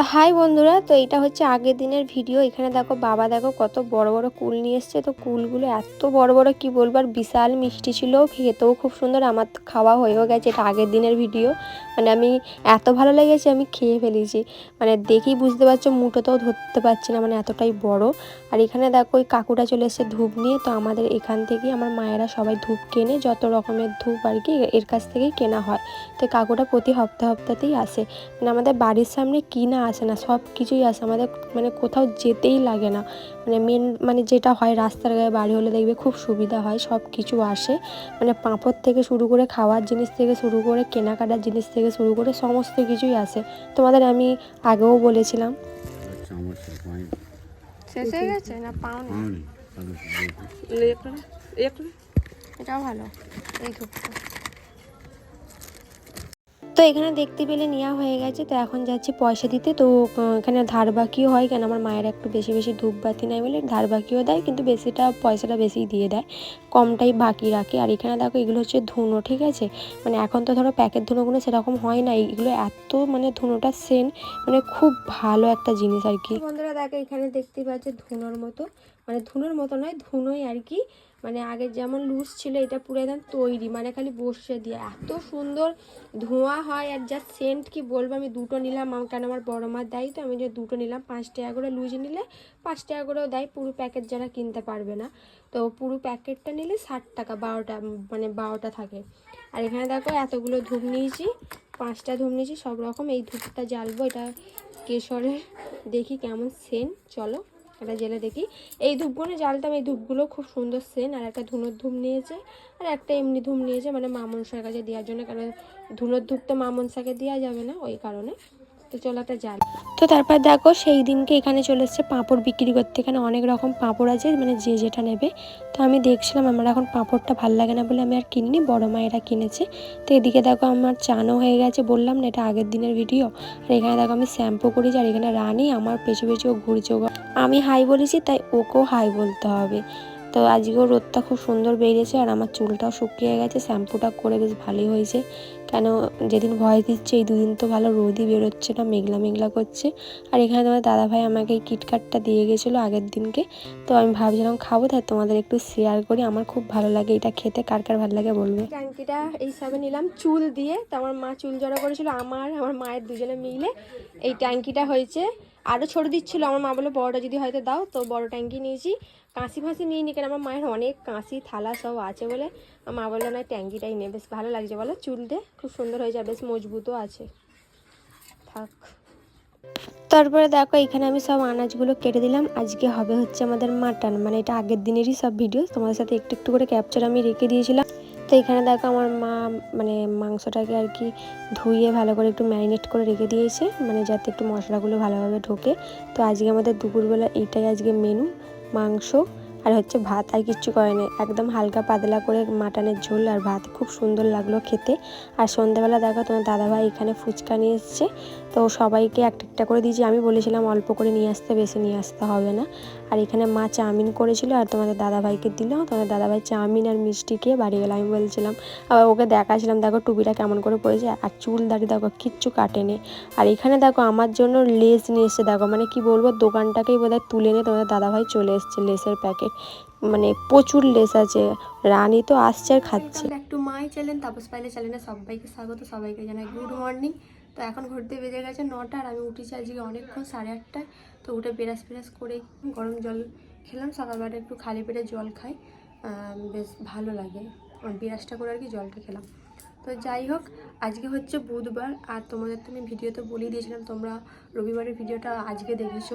তো হাই বন্ধুরা, তো এটা হচ্ছে আগের দিনের ভিডিও। এখানে দেখো, বাবা দেখো কত বড় বড় কুল নিয়ে এসছে। তো কুলগুলো এত বড় বড়, কি বলব, আর বিশাল মিষ্টি ছিল। খেতেও খুব সুন্দর, আমার খাওয়া হয়েও গেছে এটা আগের দিনের ভিডিও। মানে আমি এত ভালো লেগেছে, আমি খেয়ে ফেলেছি। মানে দেখেই বুঝতে পারছ, মুঠোতেও ধরতে পারছি না মানে এতটাই বড়। আর এখানে দেখো ওই কাকুটা চলে এসেছে ধূপ নিয়ে, তো আমাদের এখান থেকেই আমার মায়েরা সবাই ধূপ কেনে, যত রকমের ধূপ আর কি এর কাছ থেকেই কেনা হয়। তো কাকুটা প্রতি হপ্তাহ হপ্তাতেই আসে। মানে আমাদের বাড়ির সামনে কিনা আসে না, সব কিছুই আসে। আমাদের মানে কোথাও যেতেই লাগে না। মানে মেন মানে যেটা হয় রাস্তার গায়ে বাড়ি হলে দেখবে খুব সুবিধা হয়, সব কিছু আসে। মানে পাঁপড় থেকে শুরু করে খাওয়ার জিনিস থেকে শুরু করে, কেনাকাটার জিনিস থেকে শুরু করে সমস্ত কিছুই আসে। তোমাদের আমি আগেও বলেছিলাম আচ্ছা আমার সব পাই শেষ হয়ে গেছে? না পাওনি। এটাও ভালো। এই ধূপটা। তো এখানে দেখতে পেলে নেওয়া হয়ে গেছে। তো এখন যাচ্ছি পয়সা দিতে। তো এখানে ধার বাকিও হয় কেন আমার মায়ের একটু বেশি বেশি ধূপ বাতি নেয় বলে ধার বাকিও দেয়। কিন্তু বেশিটা, পয়সাটা বেশি দিয়ে দেয়। কমটাই বাকি রাখে। আর এখানে দেখো, এগুলো হচ্ছে ধুনো, ঠিক আছে? মানে এখন তো ধরো প্যাকেট ধুনোগুলো সেরকম হয় না এগুলো এত মানে ধুনোটা সেন মানে খুব ভালো একটা জিনিস আর কি। বন্ধুরা, দেখো, এখানে দেখতে পাচ্ছে ধুনোর মতো। মানে ধুনোর মতো নয়, ধুনোই আর কি। মানে আগে যেমন লুজ ছিল, এটা পুরো একদম তৈরি। মানে খালি বসে দিয়ে। এত সুন্দর ধোঁয়া হয় আর যা সেন্ট কি বলব, আমি দুটো নিলাম। কেন আমার বড় মার দেয় তো, আমি যে দুটো নিলাম। পাঁচ টাকা করে লুজ নিলে, পাঁচ টাকা করেও দেয়। পুরো প্যাকেট যারা কিনতে পারবে না। তো পুরো প্যাকেটটা নিলে ষাট টাকা, বারোটা মানে বারোটা থাকে। আর এখানে দেখো এতগুলো ধূপ নিয়েছি। পাঁচটা ধূপ নিয়েছি। সব রকম। এই ধূপটা জ্বালবো। এটা কেশরের দেখি কেমন সেন্ট চলো। এটা জেলে দেখি। এই ধূপগুলো জ্বালতাম, এই ধূপগুলো খুব সুন্দর সেন, আর একটা ধুনোর ধূপ নিয়েছে, আর একটা এমনি ধূপ নিয়েছে মানে মা মনসার কাছে দেওয়ার জন্য, কারণ ধুনোর ধূপ তো মা মনসাকে দেওয়া যাবে না, ওই কারণে। তো চলো একটা তো তারপর দেখো সেই দিনকে এখানে চলে এসছে পাঁপড় বিক্রি করতে। এখানে অনেক রকম পাঁপড় আছে মানে যে যেটা নেবে। তো আমি দেখছিলাম আমার এখন পাঁপড়টা ভালো লাগে না বলে আমি আর কিনিনি, বড় মায়েরা কিনেছে। তো এদিকে দেখো আমার চানও হয়ে গেছে, বললাম না এটা আগের দিনের ভিডিও আর এখানে দেখো আমি শ্যাম্পু করেছি আর এখানে রানি আমার পেছু পেছু ঘুরছে আমি হাই বলেছি তাই ওকেও হাই বলতে হবে। তো আজকেও রোদটা খুব সুন্দর বেরিয়েছে আর আমার চুলটাও শুকিয়ে গেছে, শ্যাম্পুটা করে বেশ ভালোই হয়েছে। কেন যেদিন ভয় দিচ্ছে, এই দুদিন তো ভালো রোদই বেরোচ্ছে না, মেঘলা মেঘলা করছে। আর এখানে তোমার দাদাভাই আমাকে এই কিটকাটটা দিয়ে গেছিল আগের দিনকে। তো আমি ভাবছিলাম খাব তাই তোমাদের একটু শেয়ার করি, আমার খুব ভালো লাগে এটা খেতে, কার কার ভালো লাগে বলবে? ট্যাঙ্কিটা এই সবে নিলাম, চুল দিয়ে, তো আমার মা চুল জড়ো করেছিল, আমার আমার মায়ের দুজনে মিলে এই ট্যাঙ্কিটা হয়েছে। আরও ছোটো দিচ্ছিল, আমার মা বলে বড়টা যদি হয়তো দাও, তো বড় ট্যাঙ্কি নিয়েছি। কাঁচি ফাঁসি নিয়ে নি আমার মায়ের অনেক কাঁচি থালা সব আছে বলে আমার মা বলল, না, ট্যাঙ্কিটাই নে। বেশ ভালো লাগছে, বলো, চুল দিয়ে খুব সুন্দর হয়ে যায় বেশ মজবুতও আছে। থাক। তারপরে দেখো, এখানে আমি সব আনাজগুলো কেটে দিলাম। আজকে হবে হচ্ছে আমাদের মাটন মানে এটা আগের দিনেরই সব ভিডিও তোমাদের সাথে একটু একটু করে ক্যাপচার আমি রেখে দিয়েছিলাম। তো এখানে দেখো আমার মা মানে মাংসটাকে আর কি ধুইয়ে ভালো করে একটু ম্যারিনেট করে রেখে দিয়েছে মানে যাতে একটু মশলাগুলো ভালোভাবে ঢোকে। তো আজকে আমাদের দুপুরবেলা এইটাই আজকে মেনু মাংস আর হচ্ছে ভাত আর কিচ্ছু করেনি। একদম হালকা পাতলা করে মাটনের ঝোল আর ভাত। খুব সুন্দর লাগল খেতে। আর সন্ধ্যাবেলা দেখো তোমার দাদাভাই এখানে ফুচকা নিয়ে এসছে। তো সবাইকে একটা একটা করে দিয়েছি। আমি বলেছিলাম অল্প করে নিয়ে আসতে, বেশি নিয়ে আসতে হবে না। আর এখানে মা চাউমিন করেছিল আর তোমাদের দাদাভাইকে দিল। তোমাদের দাদাভাই চাউমিন আর মিষ্টি খেয়ে বাড়ি গেলো আমি বলছিলাম। আবার ওকে দেখাছিলাম দেখো টুপিটা কেমন করে পড়েছে আর চুল দাড়ি দেখো, কিচ্ছু কাটেনি। আর এখানে দেখো আমার জন্য লেস নিয়ে এসছে, দেখো। মানে কি বলব, দোকানটাকেই বোধহয় তুলে নিয়ে তোমাদের দাদাভাই চলে এসছে লেসের প্যাকেট মানে প্রচুর লেস আছে। রানী তো আসছে আর খাচ্ছে। একটু মাই চ্যানেল তাপস পাইলে চ্যানেলে সবাইকে স্বাগত, সবাইকে জানাই গুড মর্নিং তো এখন ঘুরতে বেজে গেছে নটা আর আমি উঠেছি আজকে অনেকক্ষণ, সাড়ে আটটায়। তো উঠে বেরাস ফেরাস করে গরম জল খেলাম সকালবেলা একটু খালি পেটে জল খাই। বেশ ভালো লাগে। বিরাসটা করে আর কি জলটা খেলাম। তো যাই হোক, আজকে হচ্ছে বুধবার। আর তোমাদের তো আমি ভিডিওতে বলেই দিয়েছিলাম, তোমরা রবিবারের ভিডিওটা আজকে দেখেছ।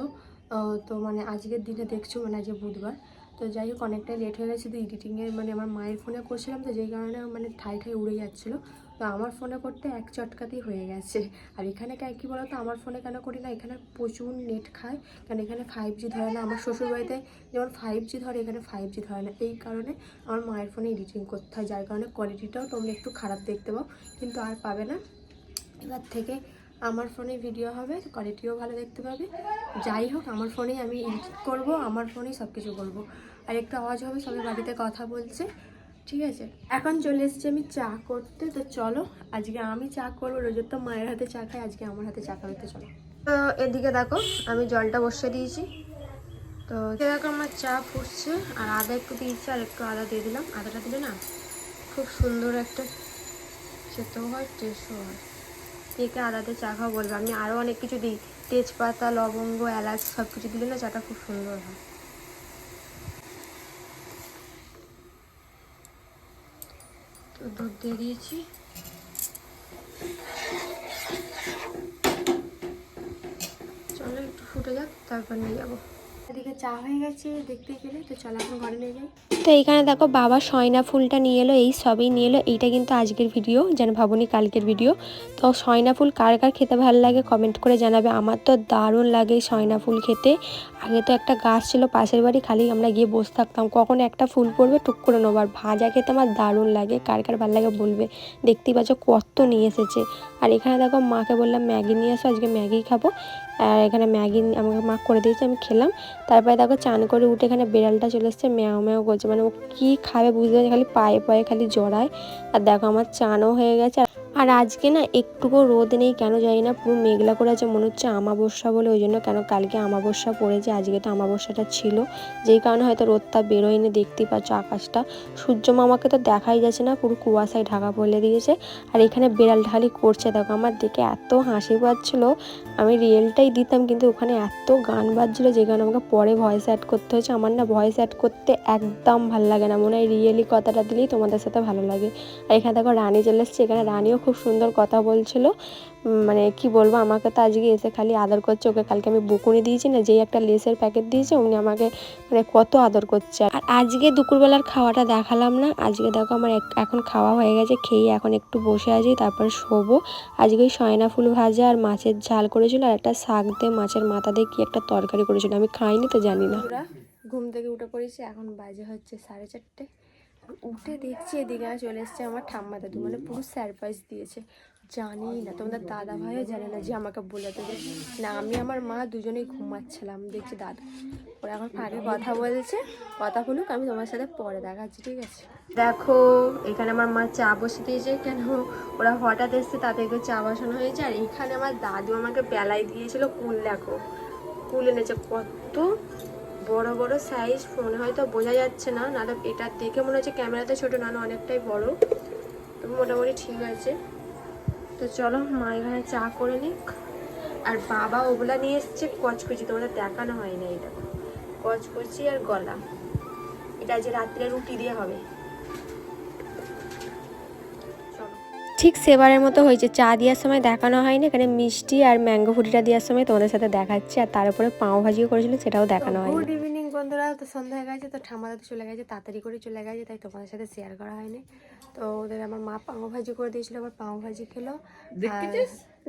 তো মানে আজকের দিনে দেখছ মানে আজকে বুধবার। তো যাই হোক, অনেকটাই লেট হয়ে গেছে, তো এডিটিংয়ের মানে আমার মায়ের ফোনে করছিলাম তো যেই কারণে মানে ঠাই ঠাই উড়ে যাচ্ছিল। তো আমার ফোনে করতে এক চটকাতেই হয়ে গেছে। আর এখানে কে- বলো তো আমার ফোনে কেন করি না, এখানে প্রচুর নেট খায়। কারণ এখানে ফাইভ জি ধরে না, আমার শ্বশুরবাড়িতে যেমন ফাইভ জি ধরে, এখানে ফাইভ জি ধরে না। এই কারণে আমার মায়ের ফোনে এডিটিং করতে হয়। যার কারণে কোয়ালিটিটাও তোমরা একটু খারাপ দেখতে পাও। কিন্তু আর পাবে না। এবার থেকে আমার ফোনে ভিডিও হবে কোয়ালিটিও ভালো দেখতে পাবে। যাই হোক, আমার ফোনেই আমি এডিট করব, আমার ফোনেই সব কিছু করব। আর একটু আওয়াজ হবে, সবাই বাড়িতে কথা বলছে, ঠিক আছে? এখন চলে এসেছি আমি চা করতে, তো চলো, আজকে আমি চা করব রোজের তো মায়ের হাতে চা খাই আজকে আমার হাতে চা খাওয়াতে চলো। তো এদিকে দেখো, আমি জলটা বসিয়ে দিয়েছি। তো দেখো আমার চা ফুটছে, আর আদা একটু দিয়েছি, আর একটু আদা দিয়ে দিলাম। আদাটা দিলে না, খুব সুন্দর একটা খেতেও হয় টেস্টও হয়। কে কে আদাতে চা খাওয়া বলবে। আমি আরও অনেক কিছু দিই। তেজপাতা, লবঙ্গ, এলাচ সব কিছু দিলে না চাটা খুব সুন্দর হয়। তো দুধ দিয়ে দিয়েছি। চলো একটু ফুটে যাক, তারপর নিয়ে যাব। তো চলো এইখানে দেখো বাবা সয়না ফুলটা নিয়ে এলো, এই সবই নিয়ে এলো। এইটা কিন্তু আজকের ভিডিও, যেন ভাবনি কালকের ভিডিও। তো সয়না ফুল কার কার খেতে ভালো লাগে কমেন্ট করে জানাবে। আমার তো দারুণ লাগে সয়না ফুল খেতে। আগে তো একটা গাছ ছিল, পাশের বাড়ি খালি আমরা গিয়ে বসে থাকতাম। কখন একটা ফুল পড়বে, টুক করে নেব। আর ভাজা খেতে আমার দারুণ লাগে, কার কার ভালো লাগে বলবে। দেখতেই পাচ্ছ কত নিয়ে এসেছে। আর এখানে দেখো মাকে বললাম, ম্যাগি নিয়ে আসো আজকে ম্যাগি খাব। আর এখানে ম্যাগি আমাকে মা করে দিয়েছে, আমি খেলাম। তারপরে দেখো চান করে উঠে এখানে বেড়ালটা চলে এসছে, ম্যাও ম্যাও করছে। মানে ও কী খাবে বুঝতে পারছে খালি পায়ে পায়ে, খালি জড়ায়। আর দেখো আমার চানও হয়ে গেছে। আর- আজকে না একটুকু রোদ নেই, কেন জানি না, পুরো মেঘলা করে আছে, মনে হচ্ছে আমাবস্যা বলে, ওই জন্য কেন কালকে আমাবস্যা পড়েছে, আজকে তো আমাবস্যাটা ছিল। যেই কারণে হয়তো রোদটা বেরোয়নি, দেখতেই পাচ্ছ আকাশটা। সূর্য মামাকে তো দেখাই যাচ্ছে না, পুরো কুয়াশায় ঢাকা পড়লে দিয়েছে। আর এখানে বেড়াল ঢালি করছে, দেখো আমার দেখে এত হাসি পাচ্ছিলো। আমি রিয়েলটাই দিতাম, কিন্তু ওখানে এত গান বাজছিলো, যে গান আমাকে পরে ভয়েস অ্যাড করতে হয়েছে। আমার না ভয়েস অ্যাড করতে একদম ভালো লাগে না, মনে হয় রিয়েলি কথাটা দিলেই তোমাদের সাথে ভালো লাগে। আর এখানে দেখো রানী চলে এসছে, এখানে রানীও খুব সুন্দর কথা বলছিল। মানে কি বলব, আমাকে তো আজকে এসে খালি আদর করছে, ওকে কালকে আমি বকুনি দিয়েছি না, যেই একটা লেসের প্যাকেট দিয়েছে, উনি আমাকে মানে কত আদর করছে। আর আজকে দুপুরবেলার খাওয়াটা দেখালাম না, আজকে দেখো আমার এখন খাওয়া হয়ে গেছে, খেয়ে এখন একটু বসে আছি, তারপর শোবো। আজকে ওই সয়না ফুল ভাজা আর মাছের ঝাল করেছিল, আর একটা শাক দিয়ে মাছের মাথা দিয়ে কি একটা তরকারি করেছিল, আমি খাইনি তো জানি না। ঘুম থেকে উঠে পড়েছি, এখন বাজে হচ্ছে সাড়ে চারটে। উঠে দেখছি, এদিকে চলে এসছে আমার ঠাম্মা দাদু। মানে পুরো সারপ্রাইজ দিয়েছে। জানি না, তোমাদের দাদা ভাইও জানে না যে আমাকে বলে দেবে না, আমি আমার মা দুজনেই ঘুমাচ্ছিলাম। দেখছি দাদা, ওরা এখন ফাঁকে কথা বলছে। কথা বলুক, আমি তোমার সাথে পরে দেখাচ্ছি, ঠিক আছে? দেখো, এখানে আমার মা চা বসে দিয়েছে। কেন? ওরা হঠাৎ এসছে তাদেরকে চা বসানো হয়েছে। আর এখানে আমার দাদু আমাকে বেলায় দিয়েছিল, কুল দেখো। কুল এনেছে, কত বড় বড় সাইজ ফোনে হয়তো বোঝা যাচ্ছে না, নাহলে এটা দেখে মনে হচ্ছে ক্যামেরাতে ছোটো না না অনেকটাই বড়। তো মোটামুটি ঠিক আছে। তো চলো, মা এখানে চা করে নিক। আর বাবা ওগুলা নিয়ে এসছে কচকুচি, তোমাদের দেখানো হয় না এটা। কচকুচি আর গলা। এটা যে রাত্রে রুটি দিয়ে হবে। ঠিক সেবারের মতো হয়েছে। চা দেওয়ার সময় দেখানো হয়নি এখানে মিষ্টি আর ম্যাঙ্গো ফুটিটা দেওয়ার সময় তোমাদের সাথে দেখাচ্ছি আর তার উপরে পাও ভাজিও করেছিল সেটাও দেখানো হয় গুড ইভিনিং বন্ধুরা তো সন্ধ্যা হয়ে গেছে তো ঠাম্মাদা তো চলে গেছে তাড়াতাড়ি করে চলে গেছে তাই তোমাদের সাথে শেয়ার করা হয়নি। তো ওদের আমার মা পাও ভাজি করে দিয়েছিল আবার পাও ভাজি খেলো।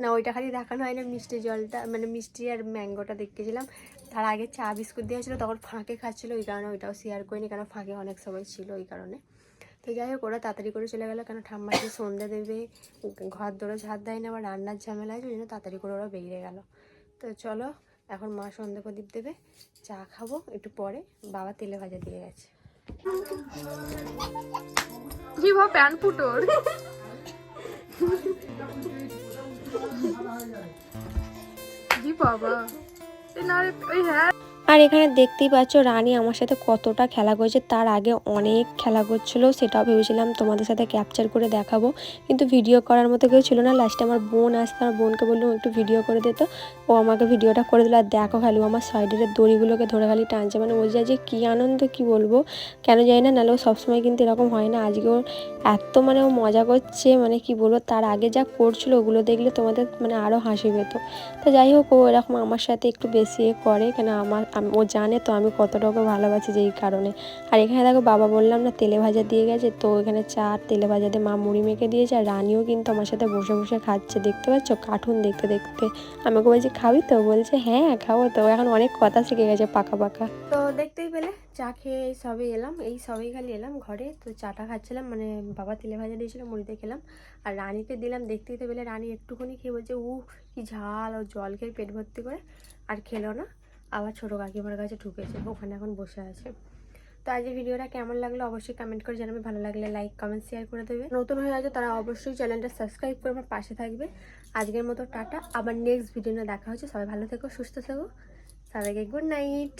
না ওইটা খালি দেখানো হয় না মিষ্টি জলটা মানে মিষ্টি আর ম্যাঙ্গোটা দেখেছিলাম। তার আগে চা বিস্কুট দিয়েছিল তখন ফাঁকে খাচ্ছিল ওই কারণে ওইটাও শেয়ার করিনি কারণ ফাঁকে অনেক সময় ছিল ওই কারণে। তো যাই হোক, ওরা তাড়াতাড়ি করে চলে গেলো। কেন ঠাম্মাকে সন্ধ্যা দেবে, ঘর দৌড়ে ঝাড় দেয় না, আবার রান্নার ঝামেলা আছে, ওই জন্য তাড়াতাড়ি করে ওরা বেরিয়ে গেল। তো চলো, এখন মা সন্ধ্যা প্রদীপ দেবে, চা খাব একটু পরে, বাবা তেলে ভাজা দিয়ে গেছে। কি বাবা এ ওই হ্যাঁ। আর এখানে দেখতেই পাচ্ছ রানী আমার সাথে কতটা খেলা করছে। তার আগে অনেক খেলা করছিল, সেটাও ভেবেছিলাম তোমাদের সাথে ক্যাপচার করে দেখাবো। কিন্তু ভিডিও করার মতো কেউ ছিল না। লাস্টে আমার বোন আসতে আমার বোনকে বললাম, একটু ভিডিও করে দিত ও আমাকে ভিডিওটা করে দিল। আর দেখো খালি আমার সাইডের দড়িগুলোকে ধরে খালি টানছে। মানে ও যা কী আনন্দ, কি বলব? কেন জানি না, নাহলে ও সবসময় কিন্তু এরকম হয় না। আজকে ওর এত মানে ও মজা করছে মানে কি বলব? তার আগে যা করছিল, ওগুলো দেখলে তোমাদের মানে আরও হাসি পেত। তো যাই হোক, ও এরকম আমার সাথে একটু বেশি করে। কেন আমার আম- ও জানে তো আমি কতটা ওকে ভালোবাসি যেই কারণে। আর এখানে দেখো বাবা বললাম না, তেলে ভাজা দিয়ে গেছে, তো এখানে চা তেলে ভাজা দিয়ে মা মুড়ি মেখে দিয়েছে, আর রানিও কিন্তু আমার সাথে বসে বসে খাচ্ছে। দেখতে পাচ্ছ? কার্টুন দেখতে দেখতে। আমাকে বলছি, খাবি তো? বলছে হ্যাঁ খাব তো। এখন অনেক কথা শিখে গেছে পাকা পাকা। তো দেখতেই পেলে, চা খেয়ে এই সবে এলাম। এই সবেই খালি এলাম ঘরে। তো চাটা খাচ্ছিলাম মানে বাবা তেলে ভাজা দিয়েছিল, মুড়িতে খেলাম। আর রানীকে দিলাম, দেখতেই তো পেলে রানী একটুখানি খেয়ে বলছে উ কি ঝাল, ও জল খেয়ে পেট ভর্তি করে। আর খেলো না। আবার ছোটো কাকিমার কাছে ঢুকেছে, ওখানে এখন বসে আছে। তো আজকে ভিডিওটা কেমন লাগল অবশ্যই কমেন্ট করে জানাবে। ভালো লাগলে লাইক কমেন্ট শেয়ার করে দেবে। নতুন হয়ে আছে তারা অবশ্যই চ্যানেলটা সাবস্ক্রাইব করে আমার পাশে থাকবে। আজকের মতো টাটা, আবার নেক্সট ভিডিও দেখা হচ্ছে। সবাই ভালো থেকো, সুস্থ থেকো। সবাইকে গুড নাইট